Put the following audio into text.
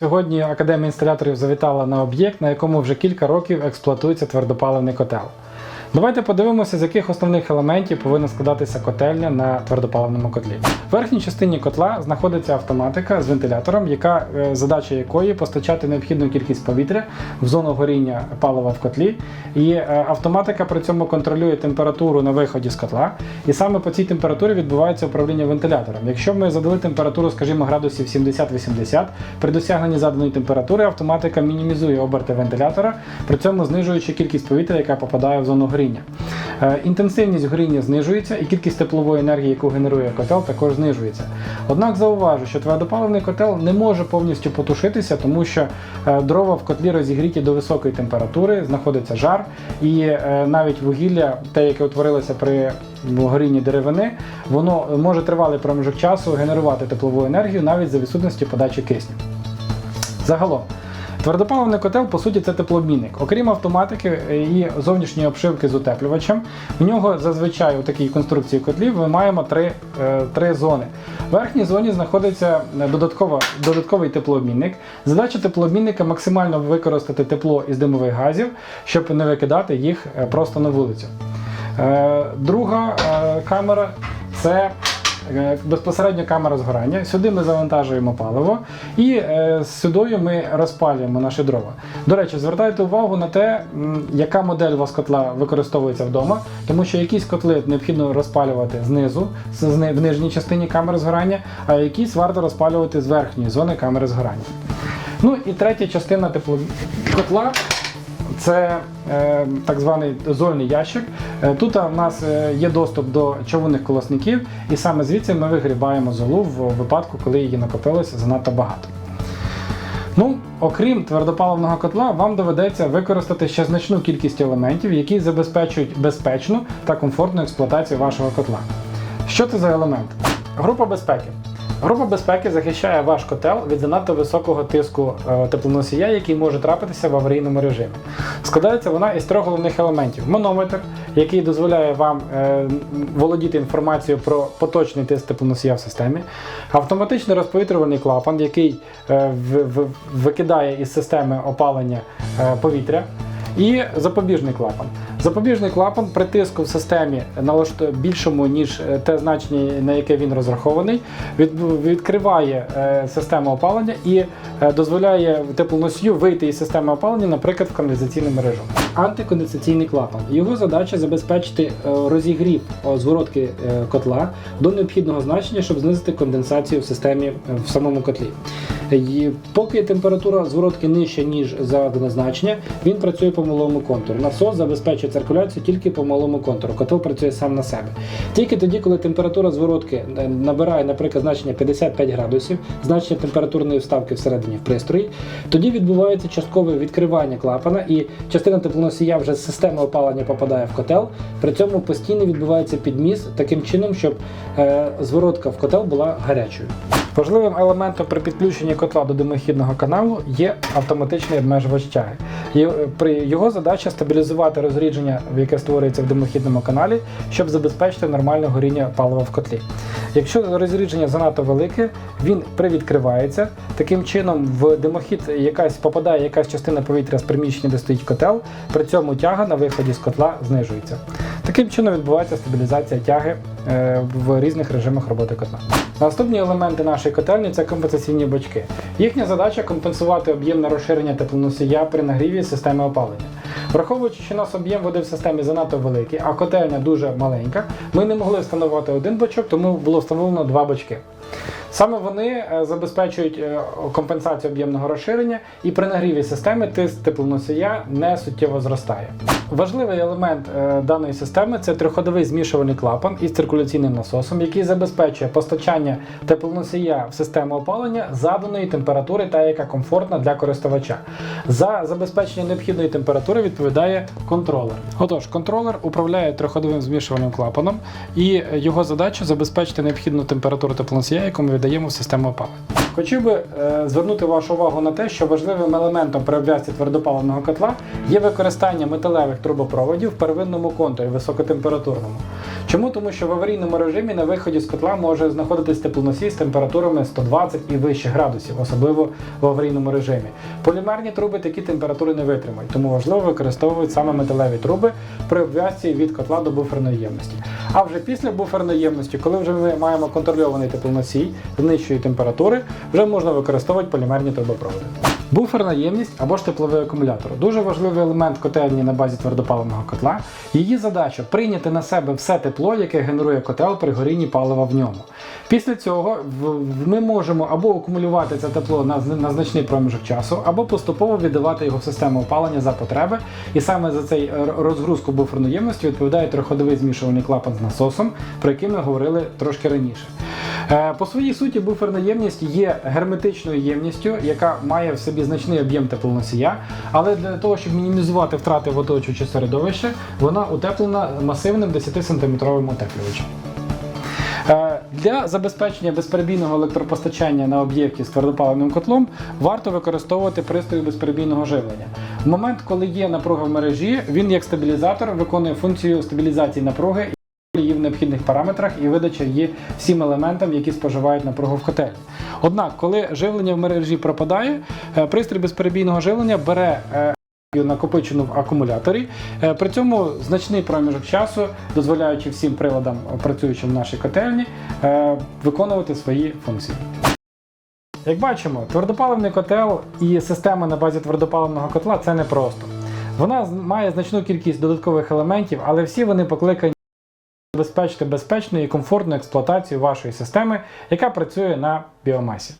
Сьогодні Академія інсталяторів завітала на об'єкт, на якому вже кілька років експлуатується твердопаливний котел. Давайте подивимося, з яких основних елементів повинна складатися котельня на твердопаливному котлі. В верхній частині котла знаходиться автоматика з вентилятором, яка е, задача якої постачати необхідну кількість повітря в зону горіння палива в котлі. І е, автоматика при цьому контролює температуру на виході з котла. І саме по цій температурі відбувається управління вентилятором. Якщо ми задали температуру, скажімо, градусів 70-80, при досягненні заданої температури автоматика мінімізує оберти вентилятора, при цьому знижуючи кількість повітря, яка попадає в зону горіння. Е, Інтенсивність горіння знижується і кількість теплової енергії, яку генерує котел, також знижується. Однак зауважу, що твердопаливний котел не може повністю потушитися, тому що е, дрова в котлі розігріті до високої температури, знаходиться жар, і е, навіть вугілля, те, яке утворилося при горінні деревини, воно може тривалий проміжок часу генерувати теплову енергію навіть за відсутності подачі кисню. Загалом, твердопаливний котел, по суті, це теплообмінник. Окрім автоматики і зовнішньої обшивки з утеплювачем, в нього зазвичай у такій конструкції котлів ми маємо три, е, три зони. В верхній зоні знаходиться додаткова, додатковий теплообмінник. Задача теплообмінника максимально використати тепло із димових газів, щоб не викидати їх е, просто на вулицю. Е, Друга е, камера це е, безпосередньо камера згорання. Сюди ми завантажуємо паливо і е, сюди ми розпалюємо наші дрова. До речі, звертайте увагу на те, яка модель у вас котла використовується вдома, тому що якісь котли необхідно розпалювати знизу, в нижній частині камери згорання, а якісь варто розпалювати з верхньої зони камери згорання. Ну і третя частина тепло котла це е, так званий зольний ящик. Е, тут у нас е, є доступ до човунних колосників, і саме звідси ми вигрібаємо золу в випадку, коли її накопилося занадто багато. Ну, окрім твердопаливного котла, вам доведеться використати ще значну кількість елементів, які забезпечують безпечну та комфортну експлуатацію вашого котла. Що це за елемент? Група безпеки. Група безпеки захищає ваш котел від занадто високого тиску е, теплоносія, який може трапитися в аварійному режимі. Складається вона із трьох головних елементів: манометр, який дозволяє вам е, володіти інформацією про поточний тиск теплоносія в системі, автоматичний розповітрювальний клапан, який е, викидає із системи опалення повітря. І запобіжний клапан. Запобіжний клапан при тиску в системі більшому, ніж е, те значення, на яке він розрахований, відкриває е, систему опалення і е, дозволяє теплоносію вийти із системи опалення, наприклад, в каналізаційну мережу. Антиконденсаційний клапан. Його задача забезпечити розігрів зворотки котла до необхідного значення, щоб знизити конденсацію в системі в самому котлі. Поки температура зворотки нижча, ніж задане значення, він працює по малому контуру. Насос забезпечує циркуляцію тільки по малому контуру. Котел працює сам на себе. Тільки тоді, коли температура зворотки е, набирає, наприклад, значення 55 градусів, значення температурної вставки всередині в пристрої, тоді відбувається часткове відкривання клапана, і частина теплоносія вже з системи опалення попадає в котел. При цьому постійно відбувається підміс таким чином, щоб е, зворотка в котел була гарячою. Важливим елементом при підключенні котла до димохідного каналу є автоматичний обмежувач тяги. При його задача стабілізувати розрідження, яке створюється в димохідному каналі, щоб забезпечити нормальне горіння палива в котлі. Якщо розрідження занадто велике, він привідкривається. Таким чином, в димохід якась попадає якась частина повітря з приміщення, де стоїть котел. При цьому тяга на виході з котла знижується. Таким чином відбувається стабілізація тяги е, в різних режимах роботи котла. Наступні елементи нашої котельні це компенсаційні бачки. Їхня задача компенсувати об'ємне розширення теплоносія при нагріві системи опалення. Враховуючи, що нас об'єм води в системі занадто великий, а котельня дуже маленька, ми не могли встановити один бачок, тому було встановлено два бачки. Саме вони е, забезпечують е, компенсацію об'ємного розширення і при нагріві системи тиск теплоносія не суттєво зростає. Важливий елемент е, даної системи це триходовий змішувальний клапан із циркуляційним насосом, який забезпечує постачання теплоносія в систему опалення заданої температури та яка комфортна для користувача. За забезпечення необхідної температури відповідає контролер. Отож, контролер управляє триходовим змішувальним клапаном, і його задача забезпечити необхідну температуру теплоносія, яку ми віддаємо в систему опалення. Хотів би е, звернути вашу увагу на те, що важливим елементом при обв'язці твердопаливного котла є використання металевих трубопроводів в первинному контурі високотемпературному. Чому? Тому що в аварійному режимі на виході з котла може знаходитись теплоносій з температурами 120 і вище градусів, особливо в аварійному режимі. Полімерні труби такі температури не витримають, тому важливо використовувати саме металеві труби при обв'язці від котла до буферної ємності. А вже після буферної ємності, коли вже ми маємо контрольований теплоносій з нижчої температури, вже можна використовувати полімерні трубопроводи. Буферна ємність або ж тепловий акумулятор дуже важливий елемент котельні на базі твердопаливного котла. Її задача прийняти на себе все тепло, яке генерує котел при горінні палива в ньому. Після цього ми можемо або акумулювати це тепло на, значний проміжок часу, або поступово віддавати його в систему опалення за потреби. І саме за цей розгрузку буферної ємності відповідає триходовий змішувальний клапан з насосом, про який ми говорили трошки раніше. Е, По своїй суті, буферна ємність є герметичною ємністю, яка має в собі значний об'єм теплоносія, але для того, щоб мінімізувати втрати в оточуюче середовище, вона утеплена масивним 10-сантиметровим утеплювачем. Е, Для забезпечення безперебійного електропостачання на об'єкті з твердопаливним котлом варто використовувати пристрої безперебійного живлення. В момент, коли є напруга в мережі, він як стабілізатор виконує функцію стабілізації напруги її в необхідних параметрах і видача її всім елементам, які споживають напругу в котельні. Однак, коли живлення в мережі пропадає, е, пристрій безперебійного живлення бере е, накопичену в акумуляторі. Е, При цьому значний проміжок часу, дозволяючи всім приладам, працюючим в нашій котельні, виконувати свої функції. Як бачимо, твердопаливний котел і система на базі твердопаливного котла це не просто. Вона має значну кількість додаткових елементів, але всі вони покликані забезпечити безпечну і комфортну експлуатацію вашої системи, яка працює на біомасі.